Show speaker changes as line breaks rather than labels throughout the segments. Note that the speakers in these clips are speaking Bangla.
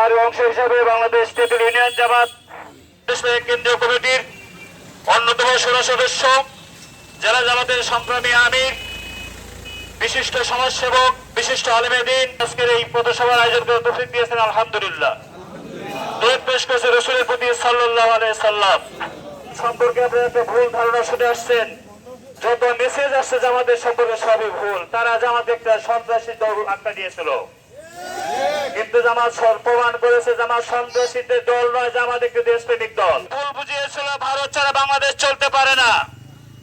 তার অংশ হিসাবে বাংলাদেশ ট্রেড ইউনিয়ন জামাত কেন্দ্রীয় কমিটির অন্যতম ষোলো সদস্য, জেলা জামাতের সংগ্রামী আমির, বিশিষ্ট সমাজসেবক, বিশিষ্ট আলমেদিন আজকের এই পথসভার আয়োজন করে তৌফিক দিয়েছেন, আলহামদুলিল্লাহ। দোয়েত পেশ করেছে রসুলের প্রতি সাল্লাহ সাল্লাম। সম্পর্কে আপনারা একটা ভুল ধারণা শুনে আসছেন। যত মেসেজ আসছে জামাতের সম্পর্কে সবই ভুল। তারা জামাতে একটা সন্ত্রাসী দল আখ্যা দিয়েছিল। কিন্তু জামাত সর- প্রমাণ করেছে, জামাত সন্ত্রাসীদের দল নয়, জামাত একটি দেশপ্রেমিক দল। ভুল বুঝিয়েছিল, ভারত ছাড়া বাংলাদেশ চলতে পারে না।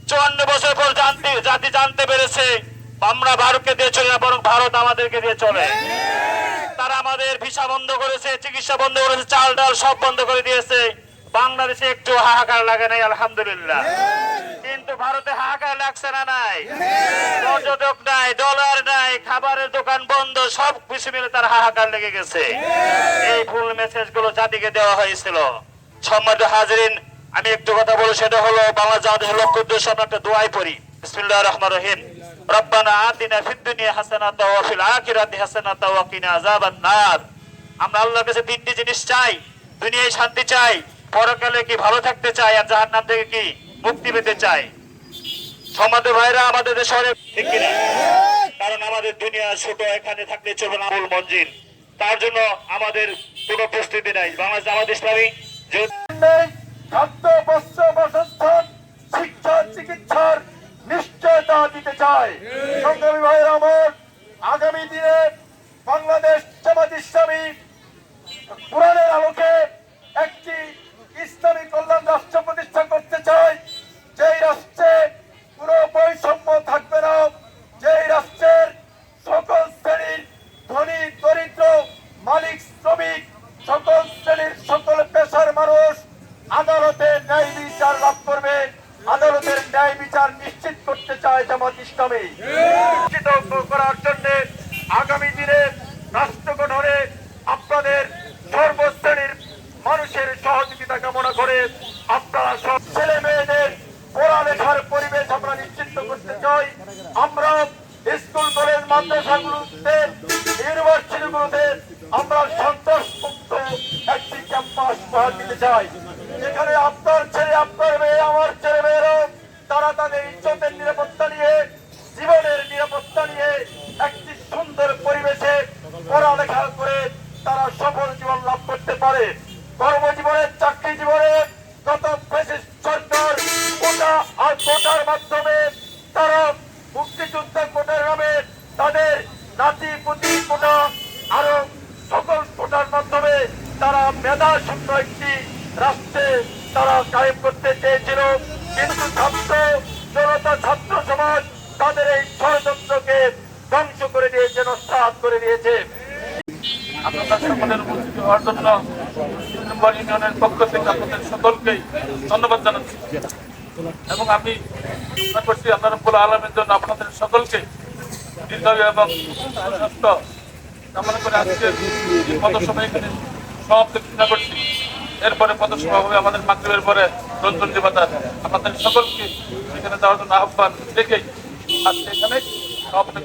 চুয়ান্ন বছর পর জানতে, জাতি জানতে পেরেছে, আমরা ভারতকে দিয়ে চলে না, বরং ভারত আমাদেরকে দিয়ে চলে। তারা আমাদের ভিসা বন্ধ করেছে, চিকিৎসা বন্ধ করেছে, চাল ডাল সব বন্ধ করে দিয়েছে। বাংলাদেশে একটু হাহাকার লাগে নাই, আলহামদুলিল্লাহ। কিন্তু ভারতে না নাই? পর্যটক নাই ডলার নাই, খাবারের দোকান বন্ধ, সব কিছু মিলে তার হাহাকার লেগে গেছে। এই ভুল মেসেজগুলো জাতিকে দেওয়া হয়েছিল। সম্মানিত হাজরিন, আমি একটু কথা বলব সেটা হলো বাংলা লক্ষ্য উদ্দেশ্যে দোয়াই পড়ি। বিসমিল্লাহির রহমানির রহিম। রব্বানা ফিদ দুনিয়া ফিল আখিরাতি কিনা আযাবান নার। আমরা আল্লাহর কাছে তিনটি জিনিস চাই, দুনিয়ায় শান্তি চাই, পরকালে কি ভালো থাকতে চাই, আর জাহান্নাম থেকে কি মুক্তি পেতে চাই? সমাজের ভাইরা আমাদের দেশে ঠিক কিনা? কারণ আমাদের দুনিয়া ছোট এখানে থাকলে চলবে না মূল মঞ্জিল। তার জন্য আমাদের কোনো প্রস্তুতি নাই। বাংলাদেশ আমাদের ইসলামী
নেই খাদ্য বস্ত্র বাসস্থান শিক্ষা চিকিৎসার নিশ্চয়তা দিতে চায়। সংগ্রামী ভাইয়ের আমার আগামী দিনে বাংলাদেশ জামাত ইসলামী কোরআনের আলোকে একটি ইসলামী কল্যাণ রাষ্ট্র প্রতিষ্ঠা করতে চায় যেই রাষ্ট্রে ন্যায় বিচার নিশ্চিত করতে চায় জামাত ইসলামী। করার জন্য আগামী দিনে রাষ্ট্র গঠনে আপনাদের সর্বশ্রেণীর মানুষের সহযোগিতা কামনা করে আপনারা সব ছেলে মেয়েদের পড়ালেখার পরিবেশ আমরা নিশ্চিত করতে চাই। আমরা স্কুল, কলেজ, মাদ্রাসাগুলোতে, ইউনিভার্সিটিগুলোতে আমরা সন্ত্রাস মুক্ত একটি ক্যাম্পাস উপহার দিতে চাই। যেখানে আপনার ছেলে, আপনার মেয়ে, আমার ছেলে মেয়েরাও তারা তাদের ইজ্জতের নিরাপত্তা নিয়ে জীবনের নিরাপত্তা নিয়ে একটি সুন্দর পরিবেশে পড়ালেখা করে তারা সফল জীবন লাভ করতে পারে। কর্মজীবনে চাকরি জীবনে গত সরকার, কোটা আর কোটার মাধ্যমে তারা মুক্তিযোদ্ধা কোটার নামে তাদের নাতি, পুতি কোটা আরও সকল কোটার মাধ্যমে তারা মেধা শূন্য একটি রাষ্ট্রে তারা কায়েম করতে চেয়েছিল। কিন্তু ছাত্র জনতা, ছাত্র সমাজ তাদের এই ষড়যন্ত্রকে ধ্বংস করে দিয়েছে নস্বাত করে দিয়েছে।
আপনাদের সকলের উপস্থিতি হওয়ার জন্য ইউনিয়নের পক্ষ থেকে আপনাদের সকলকেই ধন্যবাদ জানাচ্ছি। এবং আমি মনে করছি রব্বুল আলমের জন্য আপনাদের সকলকে দীর্ঘায়ু এবং সুস্বাস্থ্য কামনা করে আজকের পদসভা এখানে সমাপ্ত ঘোষণা করছি। এরপরে পদসভা হবে আমাদের মাতৃবের পরে রঞ্জন বাজার। আপনাদের সকলকে এখানে যাওয়ার জন্য আহ্বান রেখেই আজকে এখানে সমাপ্ত